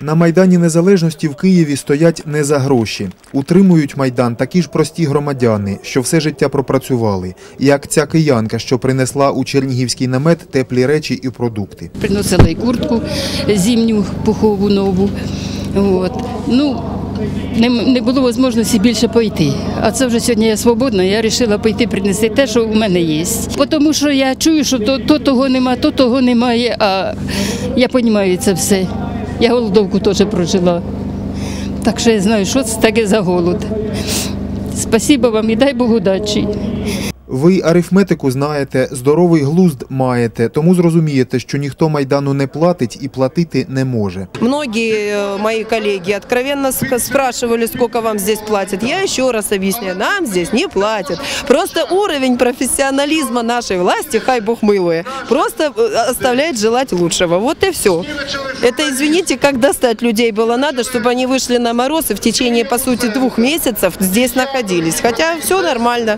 На Майдані Незалежності в Києві стоять не за гроші. Утримують Майдан такі ж прості громадяни, що все життя пропрацювали, як ця киянка, що принесла у Чернігівський намет теплі речі і продукти. Приносила і куртку зимню пухову нову. От. Ну, не, було можливості більше пойти. А це вже сьогодні я свободна, я вирішила пойти принести те, що у мене є. Тому що я чую, що то, то того нема, то того немає, а я розумію це все. Я голодовку теж прожила. Так що я знаю, що це таке за голод. Спасибо вам і дай Бог удачі. Ви арифметику знаєте, здоровий глузд маєте, тому зрозумієте, що ніхто Майдану не платить і платити не може. Многие э, мои коллеги откровенно ск- спрашивали, сколько вам здесь платят. Я еще раз объясняю, нам здесь не платят. Просто уровень профессионализма нашей власти, хай бог милуя, просто э, оставляет желать лучшего. Вот и все. Это, извините, как достать людей было надо, чтобы они вышли на мороз и в течение, по сути, двух месяцев здесь находились. Хотя все нормально.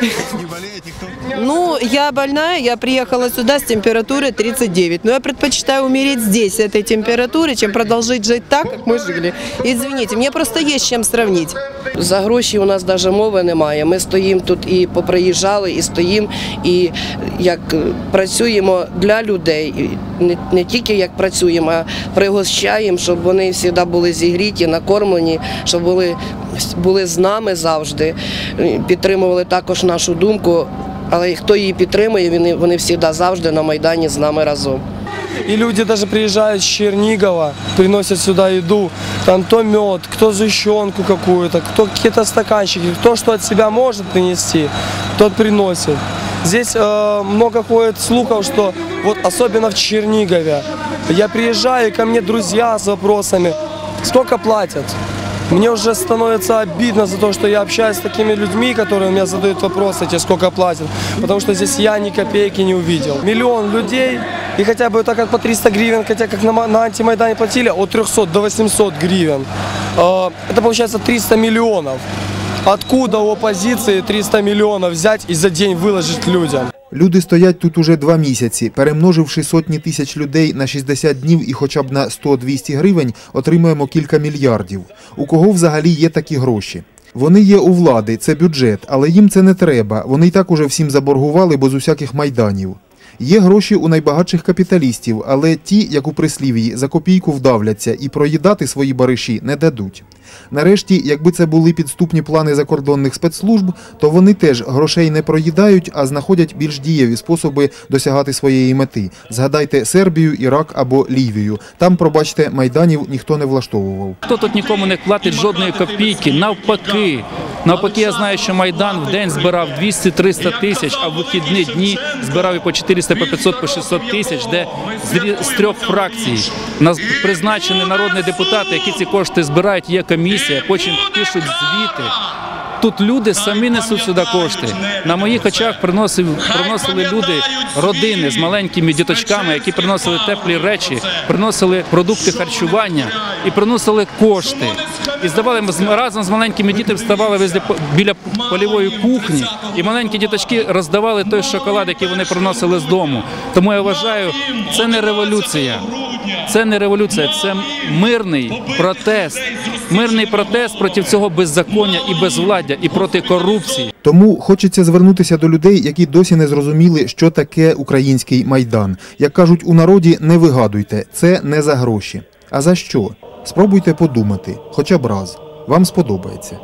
Не болеет никто? Ну, я больная, я приехала сюда с температурой 39. Но я предпочитаю умереть здесь этой температурой, чем продолжить жить так, как мы жили. Извините, мне просто есть чем сравнить. За гроші у нас навіть мови немає. Ми стоїмо тут і поприїжджали, і стоїмо, і як е, працюємо для людей. Не, не тільки як працюємо, а пригощаємо, щоб вони завжди були зігріті, накормлені, щоб були, були з нами завжди. Е, Підтримували також нашу думку. Але хто її підтримує, вони, вони завжди завжди на Майдані з нами разом. И люди даже приезжают с Чернигова, приносят сюда еду, там то мед, кто сгущенку какую-то, кто какие-то стаканчики, кто что от себя может принести, тот приносит. Здесь э, много ходит слухов, что вот особенно в Чернигове. Я приезжаю, и ко мне друзья с вопросами, сколько платят? Мне уже становится обидно за то, что я общаюсь с такими людьми, которые мне задают вопросы, те сколько платят, потому что здесь я ни копейки не увидел. Миллион людей, и хотя бы так как по 300 гривен, хотя как на, на антимайдане платили от 300 до 800 гривен, э, это получается 300 миллионов. Откуда у оппозиции 300 миллионов взять и за день выложить людям? Люди стоять тут уже два місяці. Перемноживши сотні тисяч людей на 60 днів і хоча б на 100-200 гривень, отримаємо кілька мільярдів. У кого взагалі є такі гроші? Вони є у влади, це бюджет, але їм це не треба. Вони й так уже всім заборгували, бо з усяких майданів. Є гроші у найбагатших капіталістів, але ті, як у прислів'ї, за копійку вдавляться і проїдати свої бариші не дадуть. Нарешті, якби це були підступні плани закордонних спецслужб, то вони теж грошей не проїдають, а знаходять більш дієві способи досягати своєї мети. Згадайте Сербію, Ірак або Лівію. Там, пробачте, майданів ніхто не влаштовував. Хто тут нікому не платить жодної копійки, навпаки. Навпаки, я знаю, що Майдан в день збирав 200-300 тисяч, а в вихідні дні збирав і по 400, по 500, по 600 тисяч, де з трьох фракцій нас призначені народні депутати, які ці кошти збирають, є комісія, потім пишуть звіти. Тут люди самі несуть сюди кошти. На моїх очах приносив, приносили люди родини з маленькими діточками, які приносили теплі речі, приносили продукти харчування і приносили кошти. І здавали разом з маленькими дітьми вставали біля польової кухні, і маленькі діточки роздавали той шоколад, який вони приносили з дому. Тому я вважаю, це не революція. Це не революція, це мирний протест. Мирний протест проти цього беззаконня і безвладдя, і проти корупції. Тому хочеться звернутися до людей, які досі не зрозуміли, що таке український майдан. Як кажуть у народі, не вигадуйте, це не за гроші. А за що? Спробуйте подумати, хоча б раз. Вам сподобається.